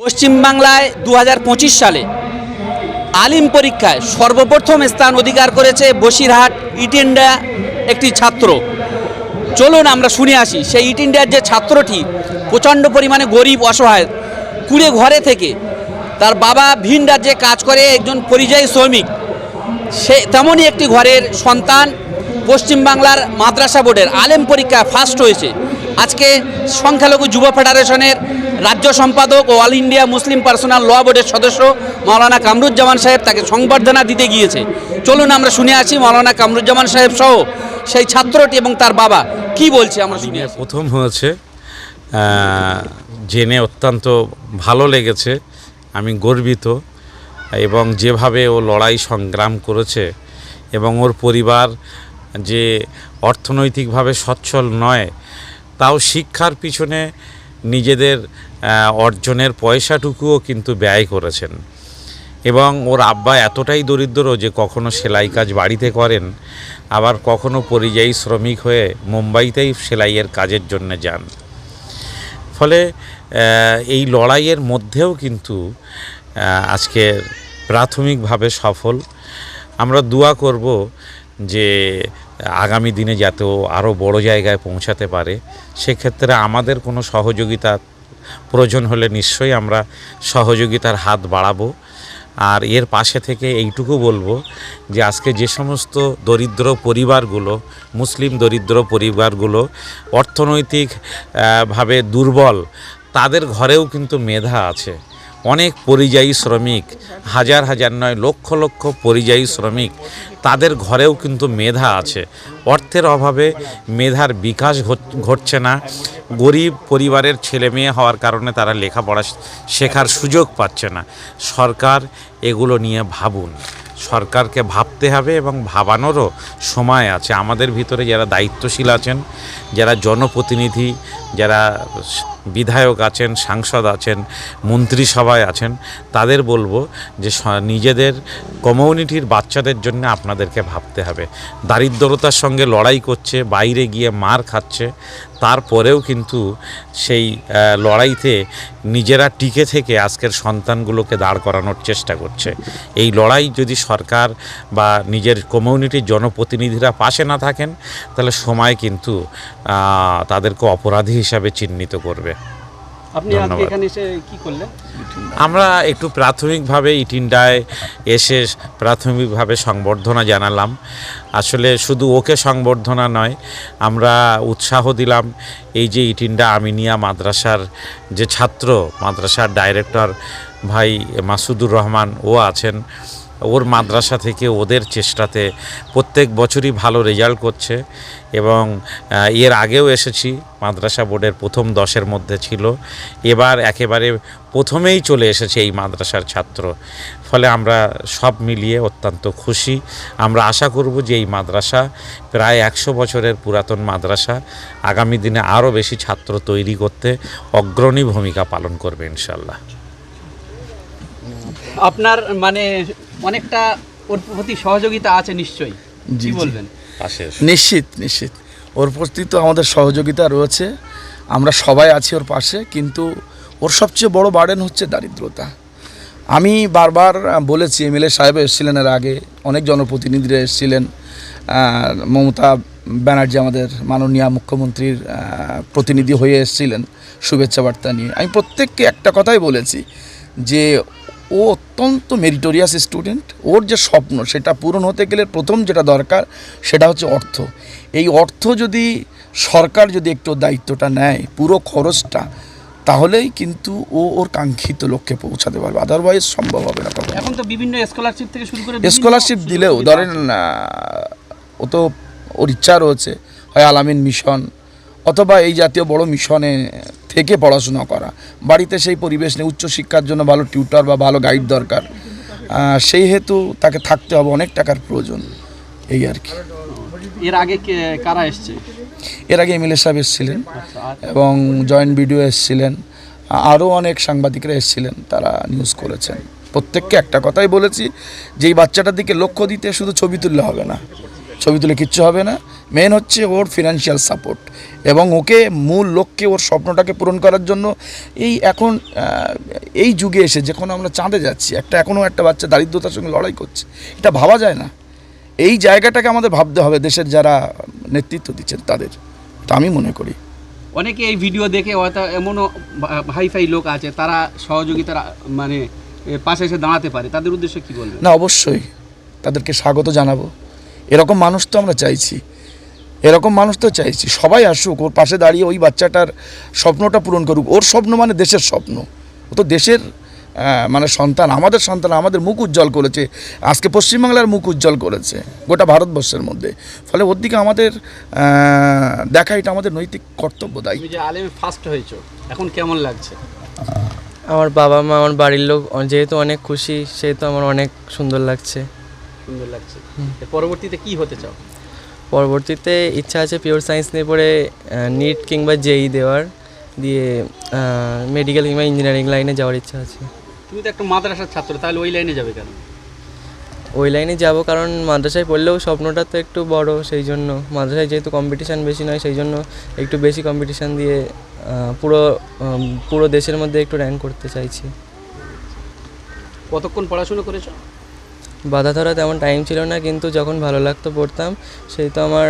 পশ্চিমবাংলায় দু হাজার পঁচিশ সালে আলিম পরীক্ষায় সর্বপ্রথম স্থান অধিকার করেছে বসিরহাট ইট ইন্ডিয়া একটি ছাত্র। চলুন আমরা শুনে আসি, সেই ইট ইন্ডিয়ার যে ছাত্রটি প্রচণ্ড পরিমাণে গরিব, অসহায়, কুড়ে ঘরে থেকে তার বাবা ভিন রাজ্যে কাজ করে, একজন পরিযায়ী শ্রমিক। সে তেমনই একটি ঘরের সন্তান পশ্চিমবাংলার মাদ্রাসা বোর্ডের আলেম পরীক্ষায় ফার্স্ট হয়েছে। আজকে সংখ্যালঘু যুব ফেডারেশনের রাজ্য সম্পাদক ও All India Muslim Personal Law বোর্ডের সদস্য মাওলানা কামরুজ্জামান সাহেব তাকে সংবর্ধনা দিতে গিয়েছে। চলুন আমরা শুনে আসি মাওলানা কামরুজ্জামান সাহেব সহ সেই ছাত্রটি এবং তার বাবা। কি বলছে আমরা শুনে প্রথম হয়েছে জেনে অত্যন্ত ভালো লেগেছে আমি গর্বিত এবং যেভাবে ও লড়াই সংগ্রাম করেছে এবং ওর পরিবার যে অর্থনৈতিকভাবে সচ্ছল নয় তাও শিক্ষার পিছনে নিজেদের অর্জনের পয়সাটুকুও কিন্তু ব্যয় করেছেন। এবং ওর আব্বা এতটাই দরিদ্র যে কখনো সেলাই কাজ বাড়িতে করেন, আবার কখনো পরিযায়ী শ্রমিক হয়ে মুম্বাইতেই সেলাইয়ের কাজের জন্য যান। ফলে এই লড়াইয়ের মধ্যেও কিন্তু আজকে প্রাথমিকভাবে সফল। আমরা দোয়া করব যে আগামী দিনে যাতে ও আরও বড় জায়গায় পৌঁছাতে পারে সেক্ষেত্রে আমাদের কোনো সহযোগিতা প্রয়োজন হলে নিশ্চয়ই আমরা সহযোগিতার হাত বাড়াবো। আর এর পাশে থেকে এইটুকু বলব যে আজকে যে সমস্ত দরিদ্র পরিবারগুলো মুসলিম দরিদ্র পরিবারগুলো অর্থনৈতিক আহ, ভাবে দুর্বল তাদের ঘরেও কিন্তু মেধা আছে। অনেক পরিযায়ী শ্রমিক, হাজার হাজার নয়, লক্ষ লক্ষ পরিযায়ী শ্রমিক। তাদের ঘরেও কিন্তু মেধা আছে। অর্থের অভাবে মেধার বিকাশ ঘটছে না। গরিব পরিবারের ছেলে মেয়ে হওয়ার কারণে তারা লেখাপড়া শেখার সুযোগ পাচ্ছে না। সরকার এগুলো নিয়ে ভাবুন। সরকারকে ভাবতে হবে এবং ভাবানোরও সময় আছে। আমাদের ভিতরে যারা দায়িত্বশীল আছেন, যারা জনপ্রতিনিধি যারা বিধায়ক আছেন, সাংসদ আছেন, মন্ত্রিসভায় আছেন, তাদের বলব যে নিজেদের কমিউনিটির বাচ্চাদের জন্য আপনাদেরকে ভাবতে হবে। দারিদ্রতার সঙ্গে লড়াই করছে, বাইরে গিয়ে মার খাচ্ছে, তারপরেও কিন্তু সেই লড়াইতে নিজেরা টিকে থেকে আজকের সন্তানগুলোকে দাঁড় করানোর চেষ্টা করছে। এই লড়াই যদি সরকার বা নিজের কমিউনিটির জনপ্রতিনিধিরা পাশে না থাকেন, তাহলে সময় কিন্তু তাদেরকে অপরাধী হিসাবে চিহ্নিত করবে। আপনি আজকে এখানে এসে কি করলেন? আমরা একটু প্রাথমিকভাবে ইটিন্ডায় এসে প্রাথমিকভাবে সংবর্ধনা জানালাম। আসলে শুধু ওকে সংবর্ধনা নয় আমরা উৎসাহ দিলাম এই যে ইটিন্ডা আমিনিয়া মাদ্রাসার যে ছাত্র মাদ্রাসার ডাইরেক্টর ভাই মাসুদুর রহমান ও আছেন ওর মাদ্রাসা থেকে ওদের চেষ্টাতে প্রত্যেক বছরই ভালো রেজাল্ট করছে এবং এর আগেও এসেছি, মাদ্রাসা বোর্ডের প্রথম দশের মধ্যে ছিল। এবার একেবারে প্রথমেই চলে এসেছে এই মাদ্রাসার ছাত্র। ফলে আমরা সব মিলিয়ে অত্যন্ত খুশি। আমরা আশা করব যে এই মাদ্রাসা প্রায় একশো বছরের পুরাতন মাদ্রাসা আগামী দিনে আরও বেশি ছাত্র তৈরি করতে অগ্রণী ভূমিকা পালন করবে ইনশাল্লাহ আপনার মানে অনেকটা ওর প্রতি সহযোগিতা আছে নিশ্চয়ই। জি, কি বলবেন? নিশ্চিত নিশ্চিত। ওর প্রতি তো আমাদের সহযোগিতা রয়েছে। আমরা সবাই আছি ওর পাশে কিন্তু ওর সবচেয়ে বড় বার্ডেন হচ্ছে দারিদ্রতা। আমি বারবার বলেছি এমএলএ সাহেব এসেছিলেন এর আগে অনেক জনপ্রতিনিধিরা এসেছিলেন। মমতা ব্যানার্জি আমাদের মাননীয় মুখ্যমন্ত্রীর প্রতিনিধি হয়ে এসেছিলেন। শুভেচ্ছা বার্তা নিয়ে। আমি প্রত্যেককে একটা কথাই বলেছি যে ও অত্যন্ত মেরিটোরিয়াস স্টুডেন্ট ওর যে স্বপ্ন সেটা পূরণ হতে গেলে প্রথম যেটা দরকার সেটা হচ্ছে অর্থ। এই অর্থ যদি সরকার যদি একটু দায়িত্বটা নেয় পুরো খরচটা তাহলেই কিন্তু ও ওর কাঙ্ক্ষিত লক্ষ্যে পৌঁছাতে পারবে। আদারওয়াইজ সম্ভব হবে না। এখন তো বিভিন্ন স্কলারশিপ থেকে শুরু করে স্কলারশিপ দিলেও ধরেন ও তো ওর ইচ্ছা রয়েছে হয় আলামিন মিশন অথবা এই জাতীয় বড় মিশনে থেকে পড়াশোনা করা। বাড়িতে সেই পরিবেশ নেই উচ্চশিক্ষার জন্য ভালো টিউটর বা ভালো গাইড দরকার। সেই হেতু তাকে থাকতে হবে অনেক টাকার প্রয়োজন এই আর কি। এর আগে কারা এসছে? এর আগে এমএলএ সাহেব এসেছিলেন এবং জয়েন্ট ভিডিও এসেছিলেন। আরও অনেক সাংবাদিকরা এসেছিলেন তারা নিউজ করেছেন। প্রত্যেককে একটা কথাই বলেছি যে এই বাচ্চাটার দিকে লক্ষ্য দিতে শুধু ছবি তুললে হবে না ছবি তুলে কিচ্ছু হবে না। মেন হচ্ছে ওর ফিনান্সিয়াল সাপোর্ট এবং ওকে মূল লক্ষ্যে ওর স্বপ্নটাকে পূরণ করার জন্য এই এখন এই যুগে এসে যখন আমরা চাঁদে যাচ্ছি একটা এখনও একটা বাচ্চা দারিদ্রতার সঙ্গে লড়াই করছে এটা ভাবা যায় না। এই জায়গাটাকে আমাদের ভাবতে হবে দেশের যারা নেতৃত্ব দিচ্ছেন তাদের। তা আমি মনে করি। অনেকে এই ভিডিও দেখে হয়তো এমনও হাই ফাই লোক আছে তারা সহযোগিতার মানে পাশে এসে দাঁড়াতে পারে। তাদের উদ্দেশ্যে কি বলবেন? না অবশ্যই। তাদেরকে স্বাগত জানাব। এরকম মানুষ তো আমরা চাইছি। এরকম মানুষ তো চাইছি। সবাই আসুক ওর পাশে দাঁড়িয়ে ওই বাচ্চাটার স্বপ্নটা পূরণ করুক। ওর স্বপ্ন মানে দেশের স্বপ্ন। ও তো দেশের মানে সন্তান আমাদের সন্তান আমাদের মুখ উজ্জ্বল করেছে। আজকে পশ্চিমবাংলার মুখ উজ্জ্বল করেছে গোটা ভারতবর্ষের মধ্যে। ফলে ওর দিকে আমাদের দেখা এটা আমাদের নৈতিক কর্তব্য দায়ী। যে আলেমে ফার্স্ট হয়েছো এখন কেমন লাগছে? আমার বাবা মা আমার বাড়ির লোক যেহেতু অনেক খুশি সেহেতু আমার অনেক সুন্দর লাগছে। সুন্দর লাগছে। পরবর্তীতে কি হতে চাও? পরবর্তীতে ইচ্ছা আছে পিওর সায়েন্স নিয়ে পড়ে নিট কিংবা জেই দেওয়ার দিয়ে মেডিকেল কিংবা ইঞ্জিনিয়ারিং লাইনে যাওয়ার ইচ্ছা আছে। তুমি তো একটা মাদ্রাসার ছাত্র তাহলে ওই লাইনে যাবে কেন? ওই লাইনে যাব কারণ মাদ্রাসায় পড়লেও স্বপ্নটা তো একটু বড় সেই জন্য। মাদ্রাসায় যেহেতু কম্পিটিশান বেশি নয় সেই জন্য একটু বেশি কম্পিটিশান দিয়ে পুরো পুরো দেশের মধ্যে একটু র্যাঙ্ক করতে চাইছি। কতক্ষণ পড়াশুনো করেছ? বাধা ধরা তেমন টাইম ছিল না কিন্তু যখন ভালো লাগতো পড়তাম সেই তো আমার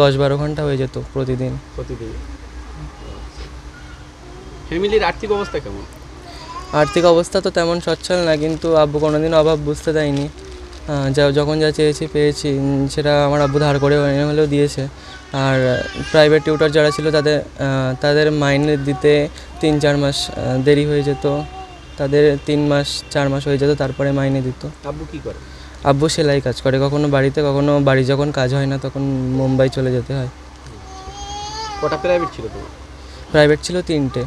দশ বারো ঘণ্টা হয়ে যেত প্রতিদিন। প্রতিদিন। ফ্যামিলির আর্থিক অবস্থা কেমন? আর্থিক অবস্থা তো তেমন সচ্ছল না কিন্তু আব্বু কোনোদিন অভাব বুঝতে দেয়নি। যা যখন যা চেয়েছি পেয়েছি সেটা আমার আব্বু ধার করে এনে হলেও দিয়েছে। আর প্রাইভেট টিউটর যারা ছিল তাদের তাদের মাইনে দিতে তিন চার মাস দেরি হয়ে যেত। তাদের তিন মাস চার মাস হয়ে যেত তারপরে মাইনে দিত। আব্বু কি করে? আব্বু সেলাই কাজ করে। কখনো বাড়িতে কখনো বাড়ি যখন কাজ হয় না তখন মুম্বাই চলে যেতে হয়। কটা প্রাইভেট ছিল তোমার? প্রাইভেট ছিল তিনটে।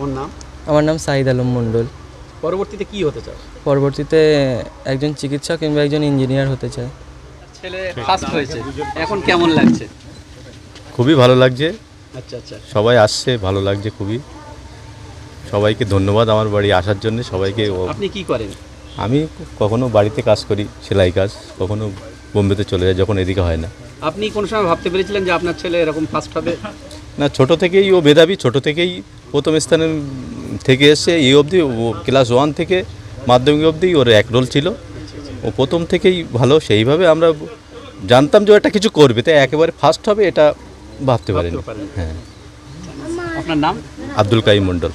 ওর নাম? আমার নাম সাইদ আলম মণ্ডল। পরবর্তীতে কি হতে চাও? পরবর্তীতে একজন চিকিৎসক কিংবা একজন ইঞ্জিনিয়ার হতে চায় ছেলে ফার্স্ট হয়েছে। এখন কেমন লাগছে? খুবই ভালো লাগছে। আচ্ছা আচ্ছা। সবাই আসছে ভালো লাগছে খুবই। সবাইকে ধন্যবাদ আমার বাড়ি আসার জন্য সবাইকে আপনি কি করেন? আমি কখনো বাড়িতে কাজ করি সেলাই কাজ কখনো বোম্বেতে চলে যাই যখন এদিকে হয় না। আপনি কোন সময় ভাবতে পেরেছিলেন যে আপনার ছেলে এরকম ফার্স্ট হবে? না ছোট থেকেই ও মেধাবী ছোট থেকেই প্রথম স্থানে থেকে এসে এই অবধি ও ক্লাস ওয়ান থেকে মাধ্যমিক অবধি ওর এক রোল ছিল। ও প্রথম থেকেই ভালো সেইভাবে আমরা জানতাম যে একটা কিছু করবে তাই একেবারে ফার্স্ট হবে এটা ভাবতে পারিনি। হ্যাঁ। আপনার নাম? আব্দুল কাইম মণ্ডল।